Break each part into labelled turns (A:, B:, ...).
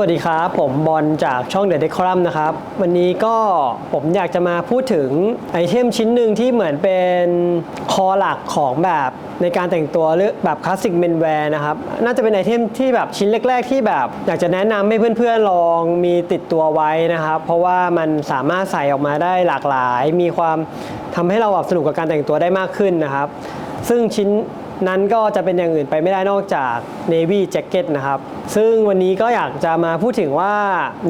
A: สวัสดีครับ ผมบอลจากช่อง The Decorum นะครับ วันนี้ก็ผมอยากจะมาพูดถึงไอเทมชิ้นหนึ่งที่เหมือนเป็นคอหลักของแบบในการแต่งตัวหรือแบบคลาสสิกเมนแวร์นะครับ น่าจะเป็นไอเทมที่แบบชิ้นแรก ๆ ที่แบบอยากจะแนะนำให้เพื่อนๆลองมีติดตัวไว้นะครับ เพราะว่ามันสามารถใส่ออกมาได้หลากหลาย มีความทำให้เราแบบสนุกกับการแต่งตัวได้มากขึ้นนะครับ ซึ่งชิ้น นั้นก็จะเป็นอย่างอื่นไปไม่ได้นอกจาก Navy Jacket นะครับ ซึ่งวันนี้ก็อยากจะมาพูดถึงว่า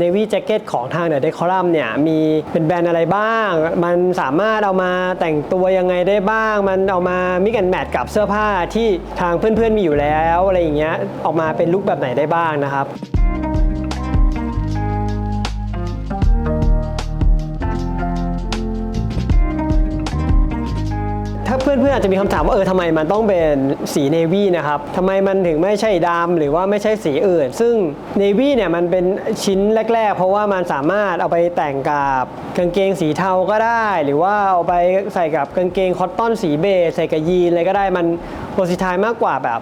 A: Navy Jacket ของทางเดอะเดคอรัมเนี่ยมีเป็นแบรนด์อะไรบ้าง มันสามารถเอามาแต่งตัวยังไงได้บ้าง มันเอามามิกันแมทกับเสื้อผ้าที่ทางเพื่อนๆมีอยู่แล้วอะไรอย่างเงี้ยออกมาเป็นลุคแบบไหนได้บ้างนะครับ ถ้าเพื่อนๆอาจจะมีคำถามว่าเออทำไมมันต้องเป็นสีเนวี่นะครับทำไมมันถึงไม่ใช่ดำหรือว่าไม่ใช่สีอื่น ซึ่งเนวี่เนี่ยมันเป็นชิ้นแรก ๆ เพราะว่ามันสามารถเอาไปแต่งกับกางเกงสีเทาก็ได้ หรือว่าเอาไปใส่กับกางเกงคอตตอนสีเบจใส่กับยีนอะไรก็ได้มันโพสิทายมากกว่าแบบ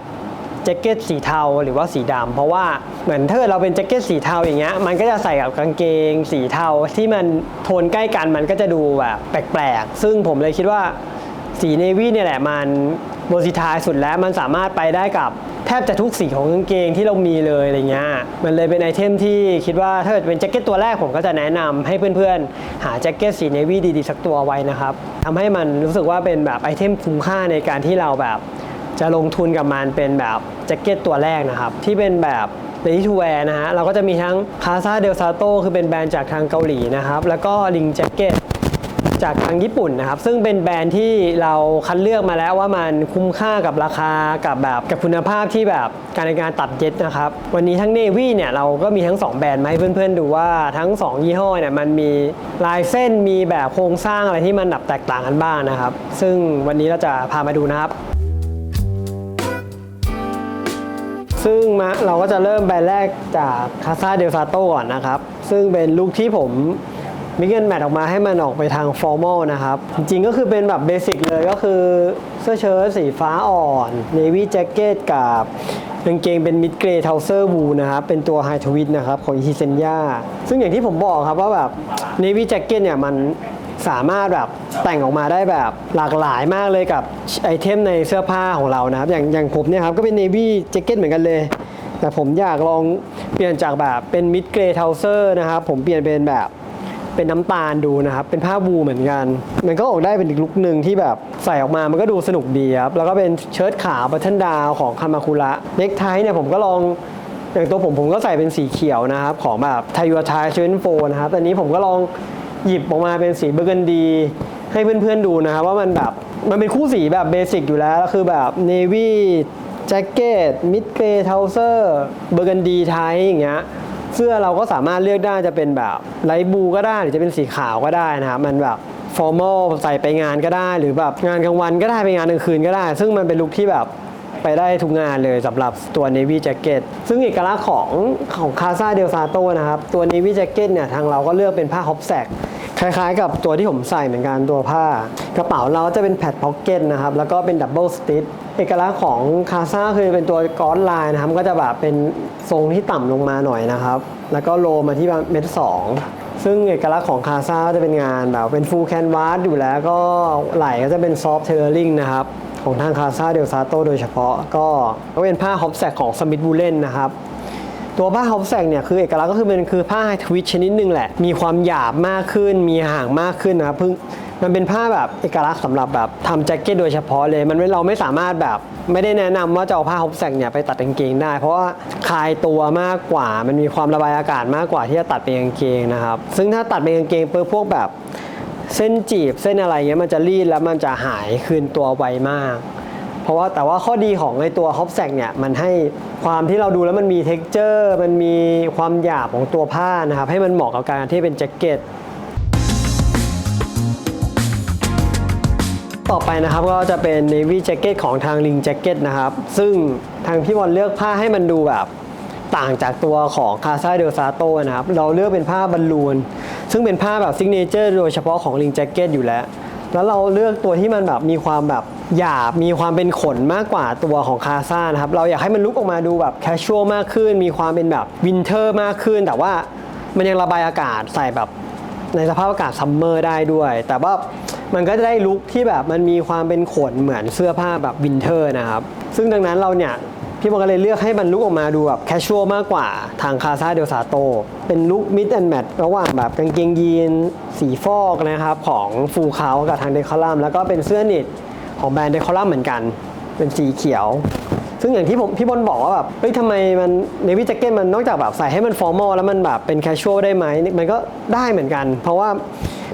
A: แจ็คเก็ตสีเทาหรือว่าสีดำเพราะว่าเหมือนถ้าเกิดเราเป็นแจ็คเก็ตสีเทาอย่างเงี้ยมันก็จะใส่กับกางเกงสีเทาที่มันโทนใกล้กันมันก็จะดูแบบแปลกๆ ซึ่งผมเลยคิดว่า สีเนวี่เนี่ยแหละมันโบสิทายสุดแล้วมันสามารถไปได้กับแทบจะทุกสีของกางเกงที่เรามีเลยอะไรเงี้ยมันเลยเป็นไอเทมที่คิดว่าถ้าเกิดเป็นแจ็คเก็ตตัวแรกผมก็จะแนะนำให้เพื่อนๆ หาแจ็คเก็ตสีเนวี่ดีๆ สักตัวไว้นะครับทำให้มันรู้สึกว่าเป็นแบบไอเทมคุ้มค่าในการที่เราแบบจะลงทุนกับมันเป็นแบบแจ็คเก็ตตัวแรกนะครับ ที่เป็นแบบ ready to wear นะฮะเราก็จะมีทั้ง Casa del Sato คือเป็นแบรนด์จากทางเกาหลีนะครับ แล้วก็ Ring Jacket จ จากทางญี่ปุ่นนะครับ ซึ่งเป็นแบรนด์ที่เราคัดเลือกมาแล้วว่ามันคุ้มค่ากับราคากับแบบกับคุณภาพที่แบบการในการตัดเย็ดนะครับ วันนี้ทั้ง Navy เนี่ยเราก็มีทั้ง 2 แบรนด์มาให้เพื่อนๆ ดูว่าทั้ง 2 ยี่ห้อเนี่ยมันมีลายเส้นมีแบบโครงสร้างอะไรที่มันแบบแตกต่างกันบ้างนะครับ ซึ่งวันนี้เราจะพามาดูนะครับซึ่งมาเราก็จะเริ่มแบรนด์แรกจากคาซาเดลซาโตก่อนนะครับ ซึ่งเป็นลุคที่ผม มิกเกิลแมทออกมาให้มันออกไปทางฟอร์มอลนะครับ จริงก็คือเป็นแบบเบสิกเลยก็คือเสื้อเชิ้ตสีฟ้าอ่อนเนวี่แจ็คเก็ตกับกางเกงเป็นมิดเกรย์เทลเซอร์วูนะครับ เป็นตัวไฮทวิตนะครับ ของอีเซนยาซึ่งอย่างที่ผมบอกครับว่าแบบเนวี่แจ็คเก็ตเนี่ยมันสามารถแบบแต่งออกมาได้แบบหลากหลายมากเลยกับไอเทมในเสื้อผ้าของเรานะครับ อย่างอย่างผมเนี่ยครับก็เป็น navy แจ็คเก็ตเหมือนกันเลย แต่ผมอยากลองเปลี่ยนจากแบบเป็น mid gray trouser นะครับ ผมเปลี่ยนเป็นแบบ เป็นน้ำตาลดูนะครับ เป็นผ้าวูเหมือนกัน มันก็ออกได้เป็นอีกลุคหนึ่งที่แบบใส่ออกมามันก็ดูสนุกดีครับ แล้วก็เป็นเชิ้ตขาวบัตเทิลดาวของคามาคุระเน็กไทเนี่ยผมก็ลองอย่างตัวผมผมก็ใส่เป็นสีเขียวนะครับ ของแบบไทยูทายเชนโฟนะครับแต่อันนี้ผมก็ลองหยิบออกมาเป็นสีเบอร์เกนดี ให้เพื่อนๆดูนะครับ ว่ามันแบบมันเป็นคู่สีแบบเบสิกอยู่แล้วคือแบบเนวี่แจ็คเก็ตมิดเกรเทลเซอร์เบอร์เกนดีไทยอย่างเงี้ย เสื้อเราก็สามารถเลือกได้จะเป็นแบบไลท์บูก็ได้หรือจะเป็นสีขาวก็ได้นะครับมันแบบฟอร์มอลใส่ไปงานก็ได้ หรือแบบงานกลางวันก็ได้ไปงานกลางคืนก็ได้ ซึ่งมันเป็นลุคที่แบบไปได้ทุกงานเลยสำหรับตัว Navy Jacket ซึ่งเอกลักษณ์ของของคาซาเดลซาโตนะครับ ตัว Navy Jacket เนี่ย ทางเราก็เลือกเป็นผ้าฮอปแซก คล้ายๆ กับตัวที่ผมใส่เหมือนกันตัวผ้ากระเป๋าเราจะเป็นแพดพ็อกเก็ตนะครับ แล้วก็เป็นดับเบิลสติ c เอกลักษณ์ของคาซาคือเป็นตัวก้อนลายนะครับ ก็จะแบบเป็นทรงที่ต่ำลงมาหน่อยนะครับ แล้วก็โลมาที่เมตรสองซึ่งเอกลักษณ์ของคาซาจะเป็นงานแบบเป็นฟูลแคนวาสอยู่แล้วก็ไหล่ก็จะเป็นซอฟต์เทอร์ลิงนะครับ ของทางคาซาเดลซาโตโดยเฉพาะก็ก็เป็นผ้าฮอปแซกของสมิธบูเลนนะครับ ตัวผ้าฮอปแซกเนี่ยคือเอกลักษณ์ก็คือเป็นคือผ้าไฮทวิตชนิดหนึ่งแหละ มีความหยาบมากขึ้น มีห่างมากขึ้นนะครับเพิ่งมันเป็นผ้าแบบเอกลักษณ์สำหรับแบบทำแจ็คเก็ตโดยเฉพาะเลย มันเราไม่สามารถแบบไม่ได้แนะนำว่าจะเอาผ้าฮอปแซกเนี่ยไปตัดกางเกงได้ เพราะว่าคลายตัวมากกว่า มันมีความระบายอากาศมากกว่าที่จะตัดเป็นกางเกงนะครับ ซึ่งถ้าตัดเป็นกางเกงเพื่อพวกแบบ เส้นจีบเส้นอะไรเงี้ยมันจะรีดแล้วมันจะหายคืนตัวไวมาก เพราะว่าแต่ว่าข้อดีของไอตัวฮอปแซกเนี่ยมันให้ความที่เราดูแล้วมันมีเท็กเจอร์มันมีความหยาบของตัวผ้านะครับให้มันเหมาะกับการที่เป็นแจ็คเก็ตต่อไปนะครับก็จะเป็น Navy Jacket ของทาง Ring Jacket นะครับ ซึ่งทางพี่บอลเลือกผ้าให้มันดูแบบต่างจากตัวของคาซาเดลซาโตนะครับ เราเลือกเป็นผ้าบอลลูน ซึ่งเป็นผ้าแบบซิกเนเจอร์โดยเฉพาะของ Ring Jacket อยู่แล้ว แล้วเราเลือกตัวที่มันแบบมีความแบบหยาบมีความเป็นขนมากกว่าตัวของคาซ่านะครับ เราอยากให้มันลุกออกมาดูแบบแคชชวลมากขึ้น มีความเป็นแบบวินเทอร์มากขึ้น แต่ว่ามันยังระบายอากาศใส่แบบในสภาพอากาศซัมเมอร์ได้ด้วย แต่ว่ามันก็จะได้ลุคที่แบบมันมีความเป็นขนเหมือนเสื้อผ้าแบบวินเทอร์นะครับ ซึ่งดังนั้นเราเนี่ย พี่บอลก็เลยเลือกให้มันลุกออกมาดูแบบแคชชวลมากกว่าทางคาซาเดลซาโต เป็นลุคมิดแอนด์แมทระหว่างแบบกางเกงยีน สีฟอกนะครับของฟูคากับทางเดคอลัมแล้วก็เป็นเสื้อนิตของแบรนด์เดคอลัมเหมือนกัน เป็นสีเขียว ซึ่งอย่างที่ผมพี่บอลบอกว่าแบบเฮ้ยทำไมมันเนวิจเก็ตมันนอกจากแบบใส่ให้มันฟอร์มอลแล้วมันแบบเป็นแคชชวลได้ไหมมันก็ได้เหมือนกัน เพราะว่า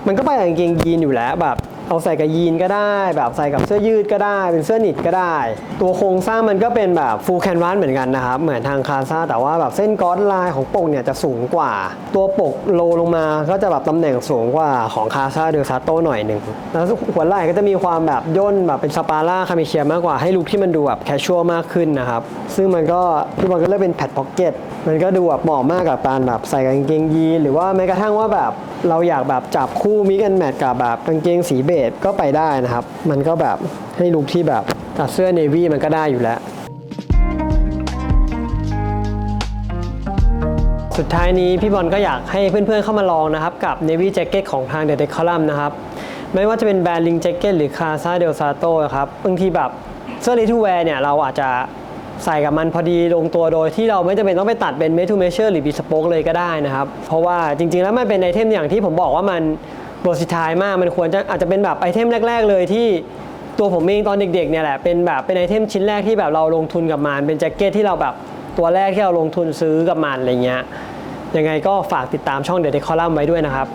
A: มันก็ไปกับกางเกงยีนอยู่แล้วแบบ เอาใส่กับยีนก็ได้ แบบใส่กับเสื้อยืดก็ได้ เป็นเสื้อหนิดก็ได้ ตัวโครงสร้างมันก็เป็นแบบฟูลแคนวาสเหมือนกันนะครับ เหมือนทางคาซาแต่ว่าแบบเส้นก๊อตไลน์ของปกเนี่ยจะสูงกว่า ตัวปกโลลงมาก็จะแบบตำแหน่งสูงกว่าของคาซาเดลซาโตหน่อยหนึ่งแล้วหัวไหล่ก็จะมีความแบบย่นแบบเป็นสปาร่าคามิเชียมากกว่าให้ลุคที่มันดูแบบแคชชวลมากขึ้นนะครับซึ่งมันก็พี่บอลก็เลือกเป็นแพดพ็อกเก็ตมันก็ดูแบบเหมาะมากกับการแบบใส่กางเกงยีนหรือว่าแม้กระทั่งว่าแบบเราอยากแบบจับคู่มิกแอนแมทกับแบบกางเกงสีเบจก็ไปได้นะครับ มันก็แบบให้ลุคที่แบบตัดเสื้อเนวี่มันก็ได้อยู่แล้ว สุดท้ายนี้พี่บอลก็อยากให้เพื่อนๆเข้ามาลองนะครับกับ Navy Jacket ของทาง The Decorum นะครับ ไม่ว่าจะเป็นแบรนด์ Link Jacket หรือ Casa del Sato ครับบางทีแบบเสื้อ ready to wear เนี่ยเราอาจจะใส่กับมันพอดีลงตัวโดยที่เราไม่จำเป็นต้องไปตัดเป็น made to measure หรือ bespoke เลยก็ได้นะครับ เพราะว่าจริงๆแล้วมันเป็นไอเทมอย่างที่ผมบอกว่ามัน บทสุดท้ายมากมันควรจะอาจจะเป็นแบบไอเทมแรก ๆ เลยที่ตัวผมเองตอนเด็กๆเนี่ยแหละเป็นแบบเป็นไอเทมชิ้นแรกที่แบบเราลงทุนกับมันเป็นแจ็คเก็ตที่เราแบบตัวแรกที่เราลงทุนซื้อกับมันอะไรเงี้ยยังไงก็ฝากติดตามช่องเดอะเดคอลัมไว้ด้วยนะครับ